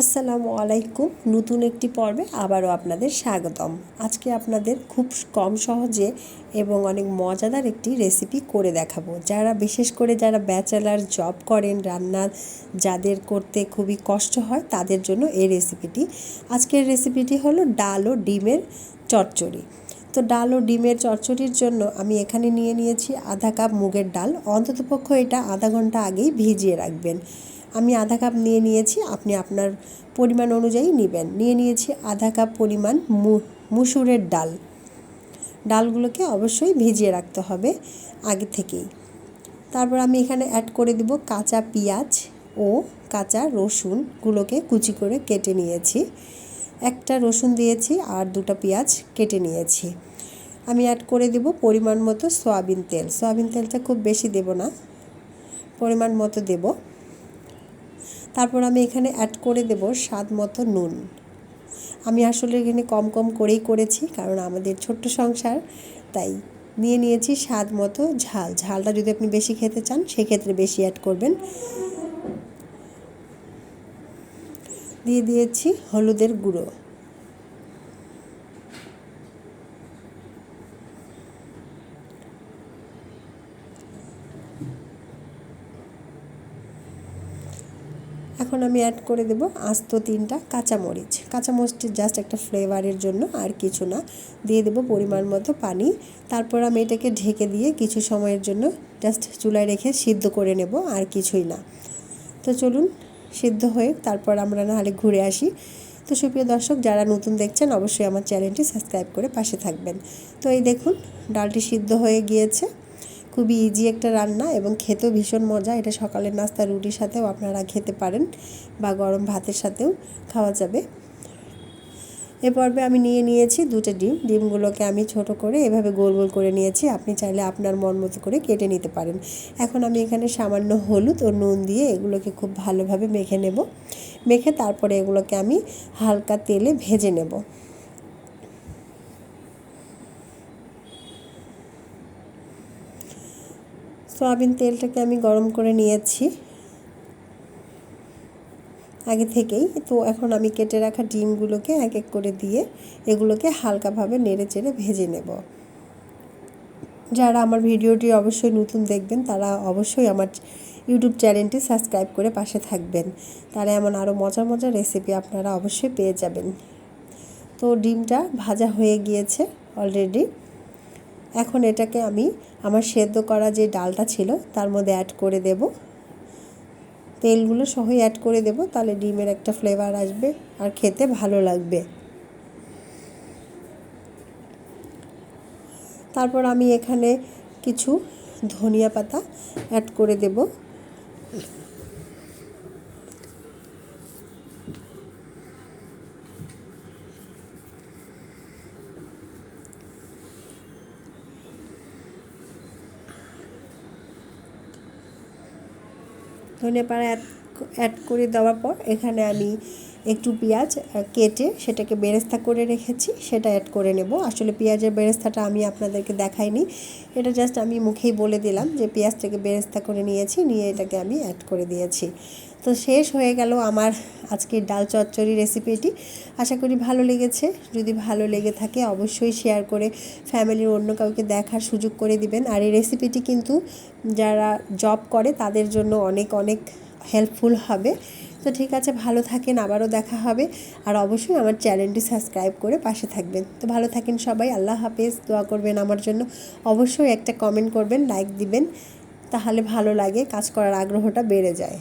আসসালামু আলাইকুম। নতুন একটি পর্বে আবারও আপনাদের স্বাগতম। আজকে আপনাদের খুব কম সহজে এবং অনেক মজাদার একটি রেসিপি করে দেখাবো। যারা বিশেষ করে যারা ব্যাচেলার জব করেন, রান্না যাদের করতে খুবই কষ্ট হয়, তাদের জন্য এই রেসিপিটি আজকের রেসিপিটি হলো ডাল ও ডিমের চচ্চড়ি। তো ডাল ও ডিমের চচ্চড়ির জন্য আমি এখানে নিয়ে নিয়েছি আধা কাপ মুগের ডাল। অন্ততপক্ষ এটা আধা ঘণ্টা আগেই ভিজিয়ে রাখবেন। আমি আধা কাপ নিয়ে নিয়েছি, আপনি আপনার পরিমাণ অনুযায়ী নেবেন। নিয়ে নিয়েছি আধা কাপ পরিমাণ মুসুরের ডাল। ডালগুলোকে অবশ্যই ভিজিয়ে রাখতে হবে আগে থেকেই। তারপর আমি এখানে অ্যাড করে দিব কাঁচা পেঁয়াজ ও কাঁচা রসুনগুলোকে কুচি করে কেটে নিয়েছি। একটা রসুন দিয়েছি আর দুটো পেঁয়াজ কেটে নিয়েছি। আমি অ্যাড করে দেব পরিমাণ মতো সয়াবিন তেল। সয়াবিন তেলটা খুব বেশি দেব না, পরিমাণ মতো দেবো। তারপর আমি এখানে অ্যাড করে দেব স্বাদ মতো নুন। আমি আসলে এখানে কম কম করেই করেছি, কারণ আমাদের ছোট্ট সংসার, তাই নিয়ে নিয়েছি স্বাদ মতো ঝাল। ঝালটা যদি আপনি বেশি খেতে চান, সেক্ষেত্রে বেশি অ্যাড করবেন। দিয়ে দিয়েছি হলুদের গুঁড়ো। এখন আমি অ্যাড করে দেব আস্ত তিনটা কাঁচামরিচ। কাঁচামরিচের জাস্ট একটা ফ্লেভারের জন্য আর কিছু না। দিয়ে দেব পরিমাণ মতো পানি। তারপর আমি এটাকে ঢেকে দিয়ে কিছু সময়ের জন্য জাস্ট চুলায় রেখে সিদ্ধ করে নেব আর কিছুই না। তো চলুন, সিদ্ধ হয়ে তারপর আমরা নাহলে ঘুরে আসি। তো সুপ্রিয় দর্শক, যারা নতুন দেখছেন, অবশ্যই আমার চ্যানেলটি সাবস্ক্রাইব করে পাশে থাকবেন। তো এই দেখুন, ডালটি সিদ্ধ হয়ে গিয়েছে। খুবই ইজি একটা রান্না এবং খেতেও ভীষণ মজা। এটা সকালের নাস্তা, রুটির সাথেও আপনারা খেতে পারেন বা গরম ভাতের সাথেও খাওয়া যাবে। এ পর্বে আমি নিয়ে নিয়েছি দুটো ডিম। ডিমগুলোকে আমি ছোট করে এভাবে গোল গোল করে নিয়েছি। আপনি চাইলে আপনার মন মতো করে কেটে নিতে পারেন। এখন আমি এখানে সামান্য হলুদ ও নুন দিয়ে এগুলোকে খুব ভালোভাবে মেখে নেব। মেখে তারপরে এগুলোকে আমি হালকা তেলে ভেজে নেব। সয়াবিন তেলটাকে আমি গরম করে নিয়েছি। আগে থেকেই। তো এখন আমি কেটে রাখা ডিমগুলোকে এক এক করে দিয়ে এগুলোকে হালকাভাবে নেড়ে চেড়ে ভেজে নেব। যারা আমার ভিডিওটি অবশ্যই নতুন দেখবেন, তারা অবশ্যই আমার ইউটিউব চ্যানেলটি সাবস্ক্রাইব করে পাশে থাকবেন। তারা এমন আরও মজার মজার রেসিপি আপনারা অবশ্যই পেয়ে যাবেন। তো ডিমটা ভাজা হয়ে গিয়েছে অলরেডি। এখন এটাকে আমি আমার সেদ্ধ করা যে ডালটা ছিল, তার মধ্যে অ্যাড করে দেব। তেলগুলো সহই অ্যাড করে দেব, তাহলে ডিমের একটা ফ্লেভার আসবে আর খেতে ভালো লাগবে। তারপর আমি এখানে কিছু ধনিয়া পাতা অ্যাড করে দেব। ধনে পাতা অ্যাড অ্যাড করে দেওয়ার পর এখানে আমি একটু পেঁয়াজ কেটে সেটাকে বেরেস্তা করে রেখেছি, সেটা অ্যাড করে নেব। আসলে পেঁয়াজের বেরেস্তাটা আমি আপনাদেরকে দেখাইনি। এটা জাস্ট আমি মুখেই বলে দিলাম যে পেঁয়াজটাকে বেরেস্তা করে নিয়েছি, নিয়ে এটাকে আমি অ্যাড করে দিয়েছি। তো শেষ হয়ে গেল আমার আজকের ডাল চচ্চড়ি রেসিপিটি আশা করি ভালো লেগেছে। যদি ভালো লেগে থাকে অবশ্যই শেয়ার করে ফ্যামিলির অন্য কাউকে দেখার সুযোগ করে দিবেন। আর এই রেসিপিটি কিন্তু যারা জব করে তাদের জন্য অনেক অনেক হেল্পফুল হবে। তো ঠিক আছে, ভালো থাকেন, আবারও দেখা হবে। আর অবশ্যই আমার চ্যানেলটি সাবস্ক্রাইব করে পাশে থাকবেন। তো ভালো থাকেন সবাই, আল্লাহ হাফেজ। দোয়া করবেন আমার জন্য। অবশ্যই একটা কমেন্ট করবেন লাইক দিবেন। তাহলে ভালো লাগে, কাজ করার আগ্রহটা বেড়ে যায়।